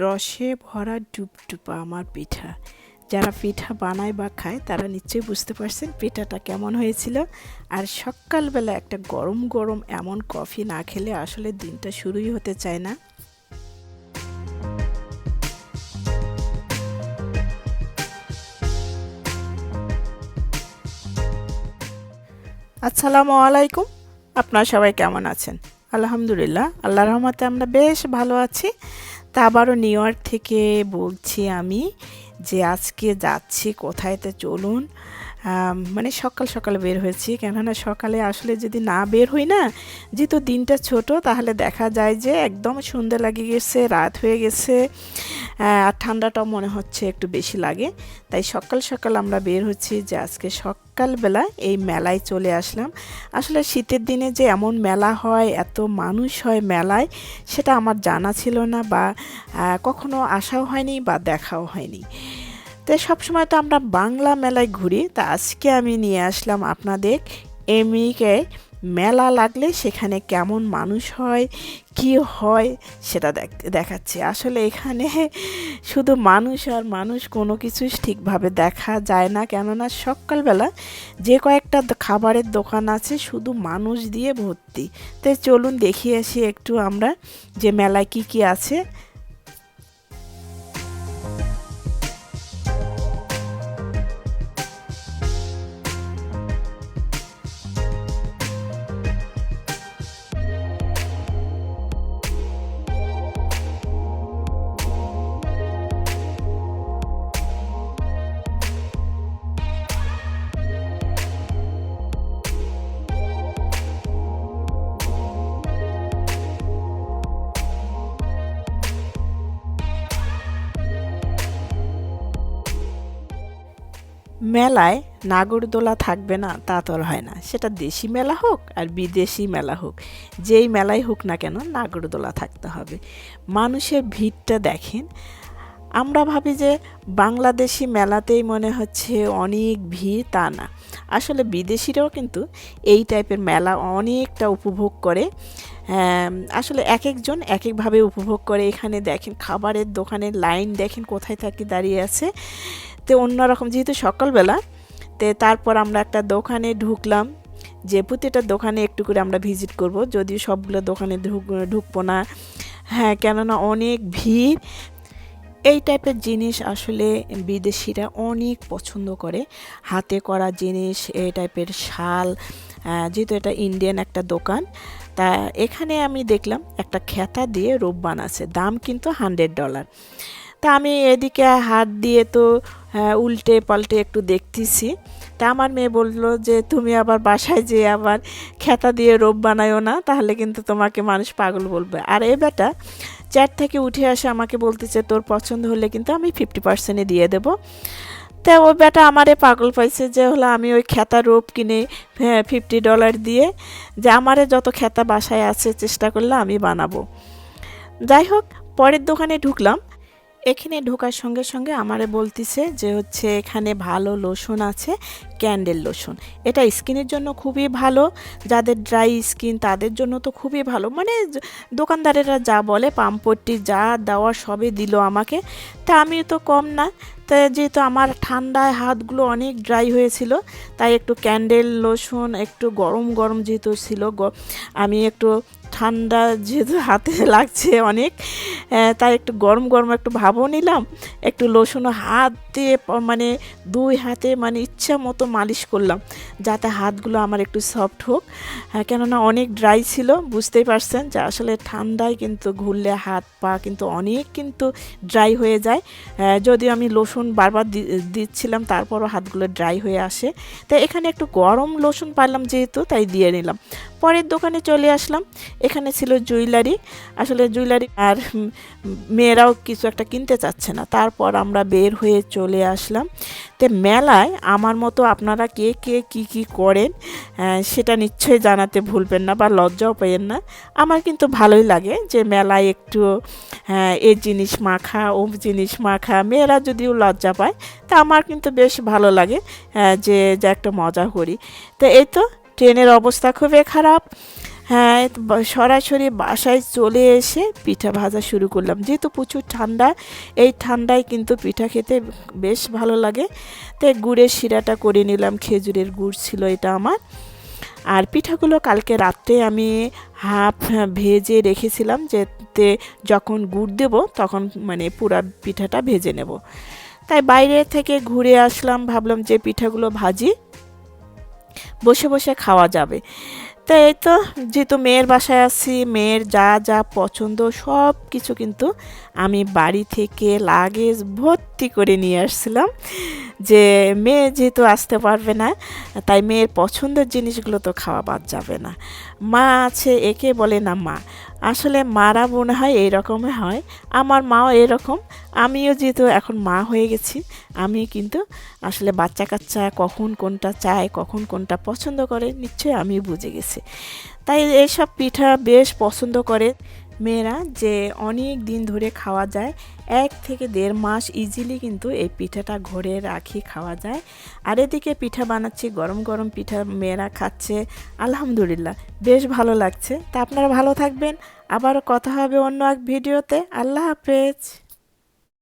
রসে ভরা ডুবডুবা আমার পিঠা। যারা পিঠা বানায় বা খায়, তারা নিশ্চয়ই বুঝতে পারছেন পিঠাটা কেমন হয়েছিল। আর সকালবেলা একটা গরম গরম এমন কফি না খেলে আসলে দিনটা শুরুই হতে চায় না। আসসালামু আলাইকুম। আপনারা সবাই কেমন আছেন? আলহামদুলিল্লাহ আল্লাহ রহমতে আমরা বেশ ভালো আছি। তা আবারও নিউ ইয়র্ক থেকে বলছি আমি যে আজকে যাচ্ছি, কোথায় তো চলুন। মানে সকাল সকাল বের হয়েছি। কেননা সকালে আসলে যদি না বের হই না, যেহেতু দিনটা ছোট, তাহলে দেখা যায় যে একদম সন্ধ্যা লাগে গেছে, রাত হয়ে গেছে আর ঠান্ডাটাও মনে হচ্ছে একটু বেশি লাগে। তাই সকাল সকাল আমরা বের হচ্ছি যে আজকে সকালবেলা এই মেলায় চলে আসলাম। আসলে শীতের দিনে যে এমন মেলা হয়, এত মানুষ হয় মেলায়, সেটা আমার জানা ছিল না বা কখনো আসাও হয়নি বা দেখাও হয়নি। তো সবসময় তো আমরা বাংলা মেলায় ঘুরি, তা আজকে আমি নিয়ে আসলাম আপনাদের এমনিকে মেলা লাগলে সেখানে কেমন মানুষ হয়, কি হয় সেটা দেখ- দেখাচ্ছি। আসলে এখানে শুধু মানুষ আর মানুষ কোনো কিছুই ঠিকভাবে দেখা যায় না, কেননা সকালবেলা যে কয়েকটা খাবারের দোকান আছে শুধু মানুষ দিয়ে ভর্তি। তাই চলুন দেখিয়ে আসি একটু আমরা যে মেলায় কি কি আছে। মেলায় নাগরদোলা থাকবে না, তা তো হয় না। সেটা দেশি মেলা হোক আর বিদেশি মেলা হোক, যেই মেলায় হোক না কেন নাগরদোলা থাকতে হবে। মানুষের ভিড়টা দেখেন, আমরা ভাবি যে বাংলাদেশি মেলাতেই মনে হচ্ছে অনেক ভিড়, তা না। আসলে বিদেশিরাও কিন্তু এই টাইপের মেলা অনেকটা উপভোগ করে। আসলে এক একজন এক একভাবে উপভোগ করে। এখানে দেখেন খাবারের দোকানের লাইন, দেখেন কোথায় থাকি দাঁড়িয়ে আছে। তো অন্যরকম, যেহেতু সকালবেলা, তে তারপর আমরা একটা দোকানে ঢুকলাম, যে প্রতিটা দোকানে একটু করে আমরা ভিজিট করব, যদিও সবগুলো দোকানে ঢুক, ঢুকবো না। হ্যাঁ কেননা অনেক ভিড়। এই টাইপের জিনিস আসলে বিদেশিরা অনেক পছন্দ করে। হাতে করা জিনিস এই টাইপের শাল যেহেতু এটা ইন্ডিয়ান একটা দোকান, তা এখানে আমি দেখলাম একটা খেতা দিয়ে রূপ বানাচ্ছে, দাম কিন্তু হান্ড্রেড ডলার তা আমি এদিকে হাত দিয়ে তো আহ, উল্টে পাল্টে একটু দেখতেছি। তা আমার মেয়ে বলল যে তুমি আবার বাসায় যেয়ে আবার খেতা দিয়ে রোপ বানায়ও না তাহলে কিন্তু তোমাকে মানুষ পাগল বলবে। আর এ বেটা চ্যাট থেকে উঠে আসে আমাকে বলতেছে তোর পছন্দ হলে কিন্তু আমি ফিফটি পার্সেন্টে দিয়ে দেবো। তা ওই বেটা আমারে পাগল পাইছে যে হলো আমি ওই খেতা রোপ কিনে হ্যাঁ ফিফটি ডলার দিয়ে যে আমারে যত খেতা বাসায় আছে চেষ্টা করলে আমি বানাবো। যাই হোক পরের দোকানে ঢুকলাম। এখানে ঢোকার সঙ্গে সঙ্গে আমারে বলতিছে যে হচ্ছে এখানে ভালো লোশন আছে ক্যান্ডেল লোশন। এটা স্কিনের জন্য খুবই ভালো, যাদের ড্রাই স্কিন তাদের জন্য তো খুবই ভালো। মানে দোকানদারেরা যা বলে, পাম্পট্টি যা দেওয়া সবই দিল আমাকে। তা আমি তো কম না। তা যেহেতু আমার ঠান্ডায় হাতগুলো অনেক ড্রাই হয়েছিল, তাই একটু ক্যান্ডেল লোশন, একটু গরম গরম যেহেতু ছিল আমি একটু ঠান্ডা যেহেতু হাতে লাগছে অনেক তাই একটু গরম গরম একটু ভাবও নিলাম একটু লোশনও হাত দিয়ে মানে দুই হাতে মানে ইচ্ছা মতো মালিশ করলাম যাতে হাতগুলো আমার একটু সফট হোক হ্যাঁ, কেননা অনেক ড্রাই ছিল বুঝতেই পারছেন যে আসলে ঠান্ডায় কিন্তু ঘুরলে হাত পা কিন্তু অনেক কিন্তু ড্রাই হয়ে যায় যদিও আমি লোশন বারবার দিচ্ছিলাম তারপরও হাতগুলো ড্রাই হয়ে আসে তাই এখানে একটু গরম লোশন পাইলাম যেহেতু তাই দিয়ে নিলাম পরের দোকানে চলে আসলাম এখানে ছিল জুয়েলারি। আসলে জুয়েলারি আর মেয়েরাও কিছু একটা কিনতে চাচ্ছে না। তারপর আমরা বের হয়ে চলে আসলাম। তো মেলায় আমার মতো আপনারা কে কে, কি কি করেন সেটা নিশ্চয়ই জানাতে ভুলবেন না বা লজ্জাও পেয়েন না। আমার কিন্তু ভালোই লাগে যে মেলায় একটু এ জিনিস মাখা, ও জিনিস মাখা, মেয়েরা যদিও লজ্জা পায়, তা আমার কিন্তু বেশ ভালো লাগে যে যে একটা মজা করি। তো এই তো, ট্রেনের অবস্থা খুবই খারাপ। হ্যাঁ সরাসরি বাসায় চলে এসে পিঠা ভাজা শুরু করলাম। যেহেতু প্রচুর ঠান্ডা, এই ঠান্ডায় কিন্তু পিঠা খেতে বেশ ভালো লাগে। তাই গুড়ের শিরাটা করে নিলাম, খেজুরের গুড় ছিল এটা আমার। আর পিঠাগুলো কালকে রাত্রে আমি হাফ ভেজে রেখেছিলাম যাতে যখন গুড় দেব তখন মানে পুরা পিঠাটা ভেজে নেব। তাই বাইরে থেকে ঘুরে আসলাম, ভাবলাম যে পিঠাগুলো ভাজি, বসে বসে খাওয়া যাবে। তো এই তো যেহেতু মেয়ের বাসায় আছি, মেয়ের যা যা পছন্দ সব কিছু কিন্তু আমি বাড়ি থেকে লাগেজ ভর্তি করে নিয়ে আসছিলাম। যে মেয়ে যেহেতু আসতে পারবে না, তাই মেয়ের পছন্দের জিনিসগুলো তো খাওয়া বাদ যাবে না। মা আছে, একে বলে না মা। আসলে মারা মনে হয় এইরকমই হয়। আমার মাও এরকম আমিও যেহেতু এখন মা হয়ে গেছি, আমি কিন্তু আসলে বাচ্চা কাচ্চা কখন কোনটা চায়, কখন কোনটা পছন্দ করে, নিশ্চয়ই আমি বুঝে গেছি। তাই এইসব পিঠা বেশ পছন্দ করে। মেয়েরা যে অনেক দিন ধরে খাওয়া যায়, এক থেকে দেড় মাস ইজিলি কিন্তু এই পিঠাটা ঘরে রাখি খাওয়া যায়। আর এদিকে পিঠা বানাচ্ছি, গরম গরম পিঠা মেয়েরা খাচ্ছে, আলহামদুলিল্লাহ, বেশ ভালো লাগছে। তা আপনারা ভালো থাকবেন। আবার কথা হবে অন্য এক ভিডিওতে। আল্লাহ হাফেজ।